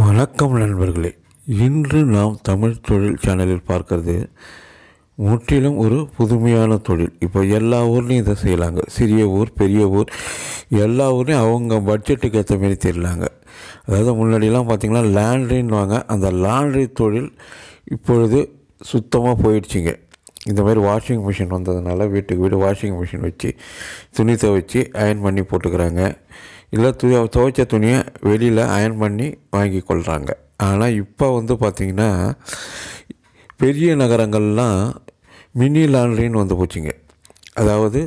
வணக்கம் நண்பர்களே. இன்று நாம் தமிழ் தொழில் சேனலில் பார்க்கறது முற்றிலும் ஒரு புதுமையான தொழில். இப்போ எல்லா ஊர்லேயும் இதை செய்யலாங்க. சிறிய ஊர் பெரிய ஊர் எல்லா ஊர்லேயும் அவங்க பட்ஜெட்டுக்கு ஏற்ற மாரி தெரியலாங்க அதாவது முன்னாடிலாம் பார்த்திங்கன்னா லேண்ட்ரின்னுவாங்க அந்த லாண்ட்ரி தொழில் இப்பொழுது சுத்தமாக போயிடுச்சுங்க. இந்த மாதிரி வாஷிங் மிஷின் வந்ததுனால வீட்டுக்கு வீடு வாஷிங் மிஷின் வச்சு துணி துவைச்சி அயன் பண்ணி போட்டுக்கிறாங்க. இல்லை து துவைச்ச துணியை வெளியில் அயன் பண்ணி வாங்கி கொள்கிறாங்க ஆனால் இப்போ வந்து பார்த்திங்கன்னா பெரிய நகரங்கள்லாம் மினி லாண்ட்ரின்னு வந்து போச்சுங்க. அதாவது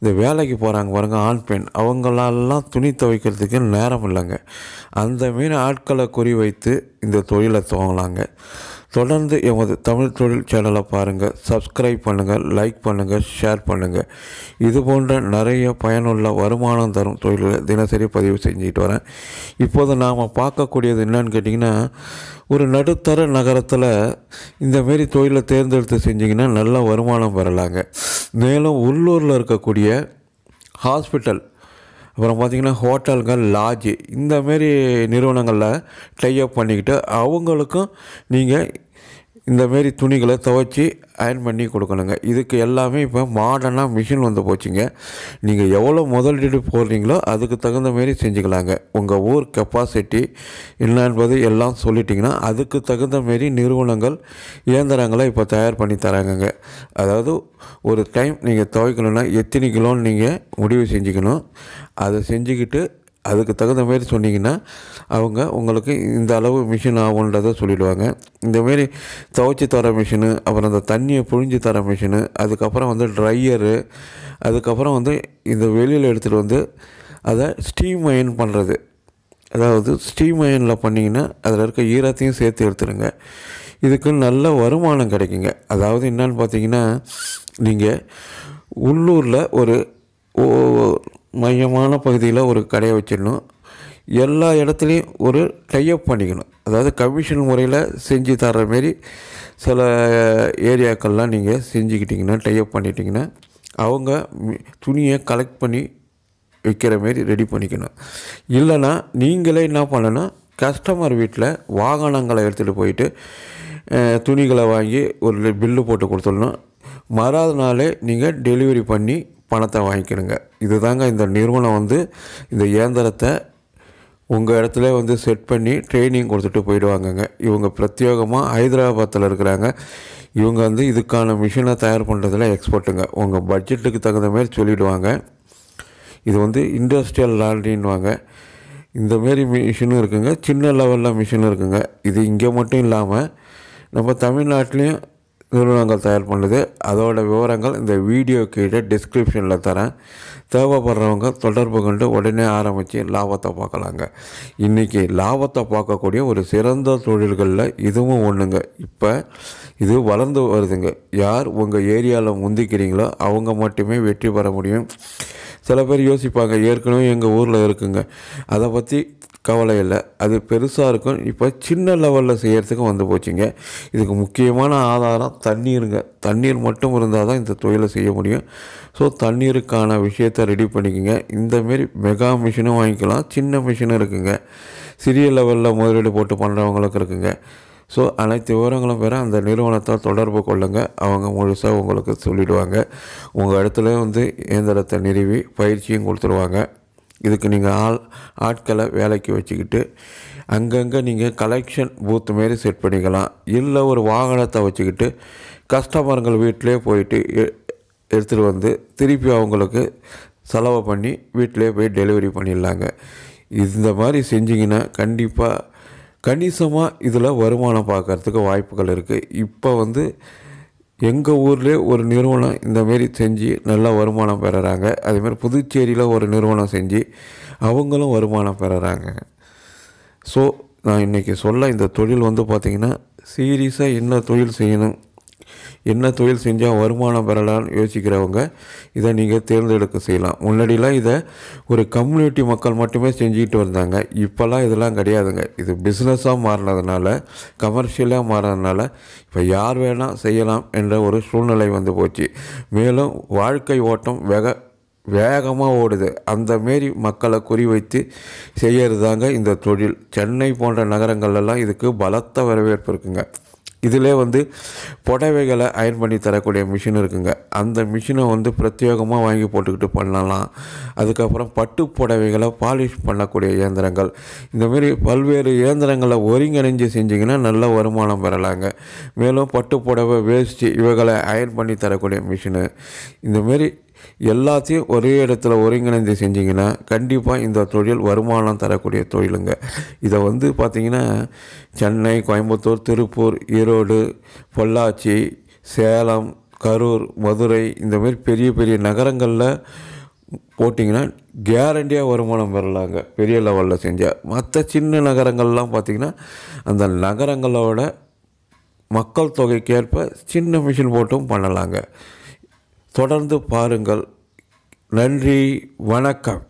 இந்த வேலைக்கு போகிறாங்க பாருங்கள் ஆண் பெண். அவங்களாலாம் துணி துவைக்கிறதுக்கு நேரம் இல்லைங்க. அந்த மீன் ஆட்களை குறி வைத்து இந்த தொழிலை துவங்கலாங்க. தொடர்ந்து எமது தமிழ் தொழில் சேனலை பாருங்கள் சப்ஸ்கிரைப் பண்ணுங்கள் லைக் பண்ணுங்கள் ஷேர் பண்ணுங்கள் இது போன்ற நிறைய பயனுள்ள வருமானம் தரும் தொழில்களை தினசரி பதிவு செஞ்சுக்கிட்டு வரேன். இப்போது நாம் பார்க்கக்கூடியது என்னன்னு கேட்டிங்கன்னா ஒரு நடுத்தர நகரத்தில் இந்தமாரி தொழிலை தேர்ந்தெடுத்து செஞ்சிங்கன்னா நல்ல வருமானம் பெறலாங்க மேலும் உள்ளூரில் இருக்கக்கூடிய ஹாஸ்பிட்டல் அப்புறம் பார்த்திங்கன்னா ஹோட்டல்கள் லாட்ஜு இந்தமாரி நிறுவனங்களில் டைப் பண்ணிக்கிட்டு அவங்களுக்கும் நீங்கள் இந்தமாரி துணிகளை துவைச்சி அயன் பண்ணி கொடுக்கணுங்க. இதுக்கு எல்லாமே இப்போ மாடர்னாக மிஷின் வந்து போச்சுங்க. நீங்கள் எவ்வளோ முதலீடு போடுறீங்களோ அதுக்கு தகுந்த மாரி செஞ்சுக்கலாங்க. உங்கள் ஊர் கெப்பாசிட்டி என்ன என்பது எல்லாம் சொல்லிட்டிங்கன்னா அதுக்கு தகுந்த மாரி நிறுவனங்கள் இயந்திரங்களை இப்போ தயார் பண்ணி தராங்கங்க. அதாவது ஒரு டைம் நீங்கள் துவைக்கணுன்னா எத்தனை கிலோன்னு நீங்கள் முடிவு செஞ்சுக்கணும். அதை செஞ்சுக்கிட்டு அதுக்கு தகுந்த மாரி சொன்னீங்கன்னா அவங்க உங்களுக்கு இந்த அளவு மிஷின் ஆகுன்றதை சொல்லிடுவாங்க. இந்தமாரி துவைச்சி தர மிஷினு அப்புறம் அந்த தண்ணியை புழிஞ்சு தர மிஷினு அதுக்கப்புறம் வந்து ட்ரையரு அதுக்கப்புறம் வந்து இந்த வெளியில் எடுத்துகிட்டு வந்து அதை ஸ்டீம் அயன் பண்ணுறது அதாவது ஸ்டீம் அயனில் பண்ணிங்கன்னா அதில் இருக்க ஈரத்தையும் சேர்த்து எடுத்துருங்க. இதுக்கு நல்ல வருமானம் கிடைக்குங்க. அதாவது என்னன்னு பார்த்தீங்கன்னா நீங்கள் உள்ளூரில் ஒரு மையமான பகுதியில் ஒரு கடையை வச்சிடணும். எல்லா இடத்துலையும் ஒரு டைப் பண்ணிக்கணும். அதாவது கமிஷன் முறையில் செஞ்சு தர்ற மாரி சில ஏரியாக்கள்லாம் நீங்கள் செஞ்சுக்கிட்டிங்கன்னா டைப் பண்ணிட்டீங்கன்னா அவங்க துணியை கலெக்ட் பண்ணி விற்கிற மாரி ரெடி பண்ணிக்கணும். இல்லைன்னா நீங்களே என்ன பண்ணணும் கஸ்டமர் வீட்டில் வாகனங்களை எடுத்துகிட்டு போயிட்டு துணிகளை வாங்கி ஒரு பில்லு போட்டு கொடுத்துடணும். மறாத நாளே நீங்கள் டெலிவரி பண்ணி பணத்தை வாங்கிக்கணுங்க. இதுதாங்க இந்த நிறுவனம் வந்து இந்த இயந்திரத்தை உங்கள் இடத்துல வந்து செட் பண்ணி ட்ரைனிங் கொடுத்துட்டு போயிடுவாங்கங்க. இவங்க பிரத்யேகமாக ஹைதராபாத்தில் இருக்கிறாங்க. இவங்க வந்து இதுக்கான மிஷினை தயார் பண்ணுறதுல எக்ஸ்பர்ட்டுங்க உங்கள் பட்ஜெட்டுக்கு தகுந்த மாதிரி சொல்லிவிடுவாங்க இது வந்து இண்டஸ்ட்ரியல் லாண்ட்ரின்வாங்க இந்தமாரி மிஷினும் இருக்குங்க. சின்ன லெவலில் மிஷினும் இருக்குங்க. இது இங்கே மட்டும் இல்லாமல் நம்ம தமிழ்நாட்டிலையும் நிறுவனங்கள் தயார் பண்ணுது. அதோட விவரங்கள் இந்த வீடியோ கீழே டிஸ்கிரிப்ஷனில் தரேன். தேவைப்படுறவங்க தொடர்பு கொண்டு உடனே ஆரம்பித்து லாபத்தை பார்க்கலாங்க. இன்றைக்கி லாபத்தை பார்க்கக்கூடிய ஒரு சிறந்த தொழில்களில் இதுவும் ஒன்றுங்க இப்போ இது வளர்ந்து வருதுங்க. யார் உங்கள் ஏரியாவில் முந்திக்கிறீங்களோ அவங்க மட்டுமே வெற்றி பெற முடியும். சில பேர் யோசிப்பாங்க ஏற்கனவே எங்கள் ஊரில் இருக்குங்க. அதை பற்றி கவலை இல்லை. அது பெருசாக இருக்கும். இப்போ சின்ன லெவலில் செய்கிறதுக்கும் வந்து போச்சுங்க. இதுக்கு முக்கியமான ஆதாரம் தண்ணீருங்க. தண்ணீர் மட்டும் இருந்தால் தான் இந்த தொழிலை செய்ய முடியும். ஸோ தண்ணீருக்கான விஷயத்தை ரெடி பண்ணிக்கோங்க. இந்தமாரி மெகா மிஷினும் வாங்கிக்கலாம். சின்ன மிஷினும் இருக்குங்க. சிறிய லெவலில் முதலீடு போட்டு பண்ணுறவங்களுக்கு இருக்குங்க. ஸோ அனைத்து விவரங்களும் பெற அந்த நிறுவனத்தை தொடர்பு கொள்ளுங்கள் அவங்க முழுசாக உங்களுக்கு சொல்லிவிடுவாங்க உங்கள் இடத்துல வந்து இயந்திரத்தை நிறுவி பயிற்சியும் கொடுத்துருவாங்க. இதுக்கு நீங்கள் ஆள் ஆட்களை வேலைக்கு வச்சுக்கிட்டு அங்கங்கே நீங்கள் கலெக்ஷன் பூத் மாரி செட் பண்ணிக்கலாம். இல்லை ஒரு வாகனத்தை வச்சுக்கிட்டு கஸ்டமருங்கள் வீட்டிலே போயிட்டு எடுத்துகிட்டு வந்து திருப்பி அவங்களுக்கு செலவு பண்ணி வீட்டிலே போய் டெலிவரி பண்ணிடலாங்க. இந்த மாதிரி செஞ்சிங்கன்னா கண்டிப்பாக கணிசமாக இதில் வருமானம் பார்க்குறதுக்கு வாய்ப்புகள் இருக்குது இப்போ வந்து எங்கள் ஊர்லேயே ஒரு நிறுவனம் இந்தமாரி செஞ்சு நல்லா வருமானம் பெறுறாங்க. அதேமாதிரி புதுச்சேரியில் ஒரு நிறுவனம் செஞ்சு அவங்களும் வருமானம் பெறுறாங்க. ஸோ நான் இன்றைக்கி சொல்ல இந்த தொழில் வந்து பார்த்திங்கன்னா சீரியஸாக என்ன தொழில் செய்யணும் என்ன தொழில் செஞ்சால் வருமானம் பெறலாம்னு யோசிக்கிறவங்க இதை நீங்கள் தேர்ந்தெடுக்க செய்யலாம். முன்னாடிலாம் இதை ஒரு கம்யூனிட்டி மக்கள் மட்டுமே செஞ்சுக்கிட்டு வந்தாங்க. இப்போல்லாம் இதெல்லாம் கிடையாதுங்க. இது பிஸ்னஸாக மாறினதுனால கமர்ஷியலாக மாறினதுனால இப்போ யார் வேணால் செய்யலாம் என்ற ஒரு சூழ்நிலை வந்து போச்சு. மேலும் வாழ்க்கை ஓட்டம் வெக வேகமாக ஓடுது. அந்த மாரி மக்களை குறிவைத்து செய்கிறது தாங்க இந்த தொழில். சென்னை போன்ற நகரங்கள்லாம் இதுக்கு பலத்த வரவேற்பு இருக்குங்க. இதிலே வந்து புடவைகளை அயன் பண்ணி தரக்கூடிய மிஷின் இருக்குங்க. அந்த மிஷினை வந்து பிரத்யேகமாக வாங்கி போட்டுக்கிட்டு பண்ணலாம். அதுக்கப்புறம் பட்டு புடவைகளை பாலிஷ் பண்ணக்கூடிய இயந்திரங்கள். இந்தமாரி பல்வேறு இயந்திரங்களை ஒருங்கிணைஞ்சு செஞ்சிங்கன்னா நல்ல வருமானம் பெறலாங்க. மேலும் பட்டு புடவை வேஷ்டி இவைகளை அயன் பண்ணி தரக்கூடிய மிஷினு இந்தமாரி எல்லாத்தையும் ஒரே இடத்துல ஒருங்கிணைந்து செஞ்சிங்கன்னா கண்டிப்பாக இந்த தொழில் வருமானம் தரக்கூடிய தொழிலுங்க. இதை வந்து பார்த்திங்கன்னா சென்னை கோயம்புத்தூர் திருப்பூர் ஈரோடு பொள்ளாச்சி சேலம் கரூர் மதுரை இந்தமாரி பெரிய பெரிய நகரங்களில் போட்டிங்கன்னா கேரண்டியாக வருமானம் பெறலாங்க பெரிய லெவலில் செஞ்சால் மற்ற சின்ன நகரங்கள்லாம் பார்த்திங்கன்னா அந்த நகரங்களோட மக்கள் தொகைக்கேற்ப சின்ன மிஷின் போட்டும் பண்ணலாங்க. தொடர்ந்து பாருங்கள். நன்றி வணக்கம்.